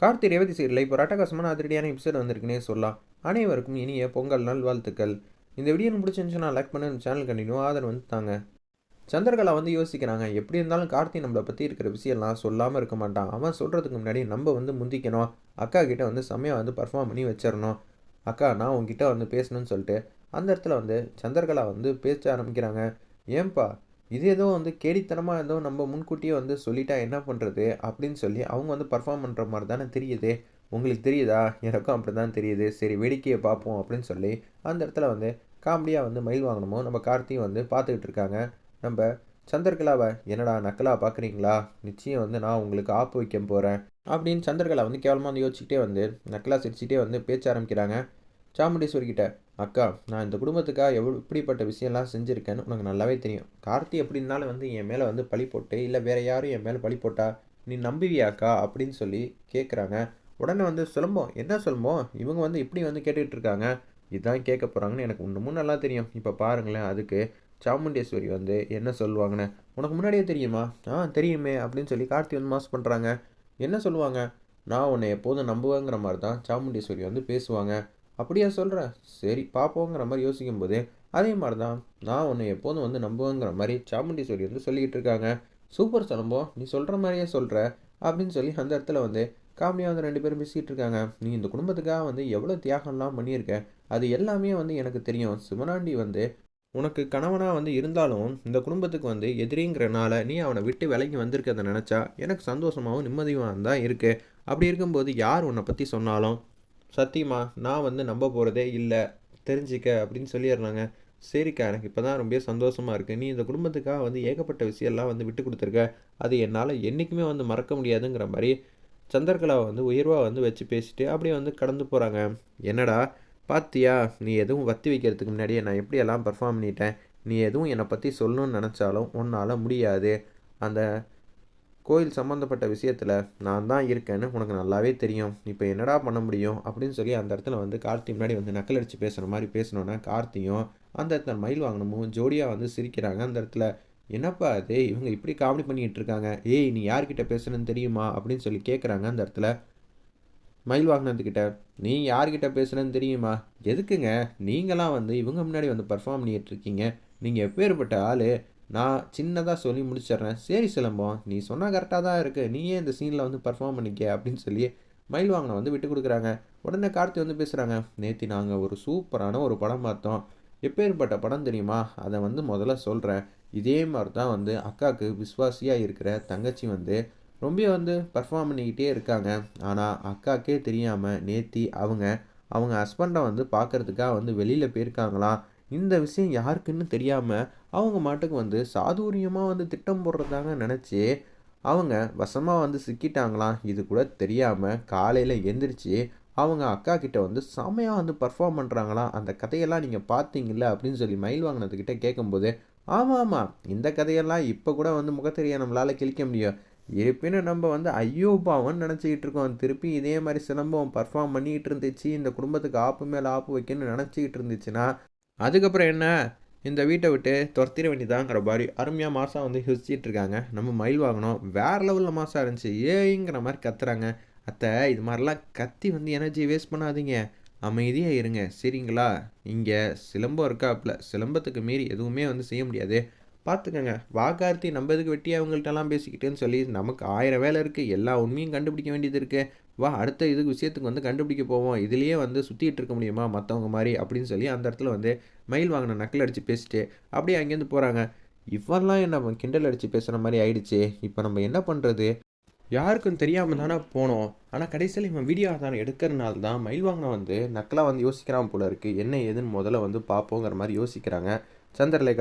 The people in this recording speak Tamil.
கார்த்தி ரேவதி சீரியல் இப்போ ரட்டகாசமான அதிரடியான எபிசோட் வந்திருக்குன்னே சொல்லலாம். அனைவருக்கும் இனிய பொங்கல் நாள் வாழ்த்துக்கள். இந்த வீடியோ பிடிச்சிருந்துச்சுன்னா லைக் பண்ணி சேனல் கண்டினியூ ஆதரவு வந்து தாங்க. சந்திரகலா வந்து யோசிக்கிறாங்க எப்படி இருந்தாலும் கார்த்தி நம்மளை பற்றி இருக்கிற விஷயம்லாம் சொல்லாமல் இருக்க மாட்டான். அவன் சொல்கிறதுக்கு முன்னாடி நம்ம வந்து முந்திக்கணும். அக்கா கிட்ட வந்து செம்மையாக வந்து பர்ஃபார்ம் பண்ணி வச்சிடணும். அக்கா நான் உங்ககிட்ட வந்து பேசணும்னு சொல்லிட்டு அந்த இடத்துல வந்து சந்திரகலா வந்து பேச ஆரம்பிக்கிறாங்க. ஏன்பா இது ஏதோ வந்து கேடித்தனமாக ஏதோ நம்ம முன்கூட்டியே வந்து சொல்லிட்டா என்ன பண்ணுறது அப்படின்னு சொல்லி அவங்க வந்து பர்ஃபார்ம் பண்ணுற மாதிரி தானே தெரியுது. உங்களுக்கு தெரியுதா? எனக்கும் அப்படி தான் தெரியுது. சரி வேடிக்கையை பார்ப்போம் அப்படின்னு சொல்லி அந்த இடத்துல வந்து காமெடியாக வந்து மயில் வாங்கணுமோ நம்ம கார்த்தியும் வந்து பார்த்துக்கிட்டு இருக்காங்க. நம்ம சந்திரகலாவை என்னடா நக்கலாக பார்க்குறீங்களா நிச்சயம் வந்து நான் உங்களுக்கு ஆப்பு வைக்க போகிறேன் அப்படின்னு சந்திரகலா வந்து கேவலமாக வந்து யோசிச்சுக்கிட்டே வந்து நக்கலா சிரிச்சுட்டே வந்து பேச்ச ஆரம்பிக்கிறாங்க. சாமுண்டீஸ்வரி கிட்ட அக்கா நான் இந்த குடும்பத்துக்காக எவ்வளோ இப்படிப்பட்ட விஷயம்லாம் செஞ்சுருக்கேன்னு உனக்கு நல்லாவே தெரியும். கார்த்தி எப்படின்னாலும் வந்து என் மேலே வந்து பழி போட்டு இல்லை வேறு யாரும் என் மேலே பழி போட்டா நீ நம்புவியாக்கா அப்படின்னு சொல்லி கேட்குறாங்க உடனே வந்து சிலம்பம் என்ன சிலம்பம் இவங்க வந்து இப்படி வந்து கேட்டுக்கிட்டு இருக்காங்க. இதுதான் கேட்க போகிறாங்கன்னு எனக்கு இன்னமும் நல்லா தெரியும். இப்போ பாருங்களேன் அதுக்கு சாமுண்டேஸ்வரி வந்து என்ன சொல்லுவாங்கன்னு உனக்கு முன்னாடியே தெரியுமா? ஆ தெரியுமே அப்படின்னு சொல்லி கார்த்தி வந்து மாஸ் பண்ணுறாங்க என்ன சொல்லுவாங்க? நான் உன்னை எப்போதும் நம்புவேங்கிற மாதிரி தான் சாமுண்டேஸ்வரி வந்து பேசுவாங்க. அப்படியா சொல்கிற சரி பார்ப்போங்கிற மாதிரி யோசிக்கும் போது அதே மாதிரி தான் நான் உன்னை எப்போதும் வந்து நம்புவேங்கிற மாதிரி சாமுண்டீஸ்வரி வந்து சொல்லிக்கிட்டு இருக்காங்க. சூப்பர் சலம்போ நீ சொல்கிற மாதிரியே சொல்கிற அப்படின்னு சொல்லி அந்த இடத்துல வந்து காமெடியாக வந்து ரெண்டு பேரும் பேசிக்கிட்டு இருக்காங்க. நீ இந்த குடும்பத்துக்காக வந்து எவ்வளோ தியாகம்லாம் பண்ணியிருக்க? அது எல்லாமே வந்து எனக்கு தெரியும். சிவனாண்டி வந்து உனக்கு கணவனாக வந்து இருந்தாலும் இந்த குடும்பத்துக்கு வந்து எதிரிங்கிறனால நீ அவனை விட்டு விலகி வந்திருக்கிறத நினச்சா எனக்கு சந்தோஷமாகவும் நிம்மதியாக தான் இருக்குது அப்படி இருக்கும்போது யார் உன்னை பற்றி சொன்னாலும் சத்தியமா நான் வந்து நம்ப போகிறதே இல்லை தெரிஞ்சிக்க அப்படின்னு சொல்லிடுறாங்க. சரிக்கா எனக்கு இப்போ தான் ரொம்ப சந்தோஷமாக இருக்குது நீ இந்த குடும்பத்துக்காக வந்து ஏகப்பட்ட விஷயம்லாம் வந்து விட்டு கொடுத்துருக்க. அது என்னால் என்றைக்குமே வந்து மறக்க முடியாதுங்கிற மாதிரி சந்திரகலாவை வந்து உயர்வாக வந்து வச்சு பேசிட்டு அப்படியே வந்து கடந்து போகிறாங்க என்னடா பாத்தியா நீ எதுவும் வத்தி வைக்கிறதுக்கு முன்னாடியே நான் எப்படியெல்லாம் பர்ஃபார்ம் பண்ணிட்டேன்? நீ எதுவும் என்னை பற்றி சொல்லணும்னு நினச்சாலும் உன்னால் முடியாது. அந்த கோயில் சம்மந்தப்பட்ட விஷயத்தில் நான் தான் இருக்கேன்னு உனக்கு நல்லாவே தெரியும். இப்போ என்னடா பண்ண முடியும்? அப்படின்னு சொல்லி அந்த இடத்துல வந்து கார்த்தி முன்னாடி வந்து நக்கல் அடித்து பேசுகிற மாதிரி பேசணுன்னா கார்த்தியும் அந்த இடத்துல மயில் வாங்கினமும் ஜோடியாக வந்து சிரிக்கிறாங்க. அந்த இடத்துல என்னப்பா அது இவங்க இப்படி காமெடி பண்ணிக்கிட்டு இருக்காங்க. ஏய் நீ யார்கிட்ட பேசுனன்னு தெரியுமா? அப்படின்னு சொல்லி கேட்குறாங்க அந்த இடத்துல மயில் வாங்கினதுக்கிட்ட நீ யார்கிட்ட பேசுனேன்னு தெரியுமா? எதுக்குங்க? நீங்களாம் வந்து இவங்க முன்னாடி வந்து பர்ஃபார்ம் பண்ணிகிட்டு இருக்கீங்க. நீங்கள் எப்பேற்பட்ட ஆள்? நான் சின்னதாக சொல்லி முடிச்சிடுறேன். சரி சிலம்பம் நீ சொன்னால் கரெக்டாக தான் இருக்குது நீயே இந்த சீனில் வந்து பர்ஃபார்ம் பண்ணிக்க அப்படின்னு சொல்லி மயில் வாங்கின வந்து விட்டு கொடுக்குறாங்க. உடனே கார்த்தி வந்து பேசுகிறாங்க நேற்று நாங்கள் ஒரு சூப்பரான ஒரு படம் பார்த்தோம். எப்பேற்பட்ட படம் தெரியுமா? அதை வந்து முதல்ல சொல்கிறேன் இதே மாதிரி தான் வந்து அக்காவுக்கு விஸ்வாசியாக இருக்கிற தங்கச்சி வந்து ரொம்ப வந்து பர்ஃபார்ம் பண்ணிக்கிட்டே இருக்காங்க. ஆனால் அக்காக்கே தெரியாமல் நேத்தி அவங்க அவங்க ஹஸ்பண்டை வந்து பார்க்குறதுக்காக வந்து வெளியில் போயிருக்காங்களாம். இந்த விஷயம் யாருக்குன்னு தெரியாமல் அவங்க மாட்டுக்கு வந்து சாதுரியமாக வந்து திட்டம் போடுறதாங்க நினச்சி அவங்க வசமாக வந்து சிக்கிட்டாங்களாம். இது கூட தெரியாமல் காலையில் எந்திரிச்சு அவங்க அக்கா கிட்ட வந்து செமையாக வந்து பர்ஃபார்ம் பண்ணுறாங்களாம் அந்த கதையெல்லாம் நீங்கள் பார்த்தீங்கல்ல அப்படின்னு சொல்லி மயில் வாங்கினதுக்கிட்ட கேட்கும்போது ஆமாம் ஆமாம் இந்த கதையெல்லாம் இப்போ கூட வந்து முகத்தெரியா நம்மளால் கிழிக்க முடியும். இருப்பினும் நம்ம வந்து ஐயோ பாவன் நினச்சிக்கிட்டு இருக்கோம். திருப்பி இதே மாதிரி சிலம்பம் பர்ஃபார்ம் பண்ணிக்கிட்டு இருந்துச்சு. இந்த குடும்பத்துக்கு ஆப்பு மேலே ஆப்பு வைக்கணும்னு நினச்சிக்கிட்டு இருந்துச்சுன்னா அதுக்கப்புறம் என்ன? இந்த வீட்டை விட்டு துரத்திட வேண்டியதாங்கிற மாதிரி அருமையாக மாதம் வந்து யோசிச்சிட்டு இருக்காங்க. நம்ம மயில் வாங்கினோம் வேறு லெவலில் மாதம் இருந்துச்சு. ஏங்கிற மாதிரி கத்துறாங்க. அத்தை இது மாதிரிலாம் கத்தி வந்து எனர்ஜி வேஸ்ட் பண்ணாதீங்க. அமைதியாக இருங்க. சரிங்களா? இங்கே சிலம்பம் இருக்காப்புல. சிலம்பத்துக்கு மீறி எதுவுமே வந்து செய்ய முடியாது. பார்த்துக்கோங்க வாக்கார்த்தி நம்ம எதுக்கு வெட்டி அவங்கள்ட்டெல்லாம் பேசிக்கிட்டேன்னு சொல்லி நமக்கு ஆயிரம் வேலை இருக்குது எல்லா உண்மையும் கண்டுபிடிக்க வேண்டியது இருக்குது வா அடுத்த இதுக்கு விஷயத்துக்கு வந்து கண்டுபிடிக்க போவோம். இதுலேயே வந்து சுற்றிட்டு இருக்க முடியுமா மற்றவங்க மாதிரி அப்படின்னு சொல்லி அந்த இடத்துல வந்து மயில் வாங்கின நக்கல் அடித்து பேசிட்டு அப்படியே அங்கேருந்து போகிறாங்க இவெல்லாம் என்ன கிண்டல் அடித்து பேசுகிற மாதிரி ஆயிடுச்சு. இப்போ நம்ம என்ன பண்ணுறது யாருக்கும் தெரியாமல் தானே போனோம். ஆனால் கடைசியில் இவன் வீடியோ தானே எடுக்கிறனால தான் மயில் வாங்கின வந்து நக்கலாக வந்து யோசிக்கிறான் போல இருக்குது என்ன ஏதுன்னு முதல்ல வந்து பார்ப்போங்கிற மாதிரி யோசிக்கிறாங்க. சந்திரலேகா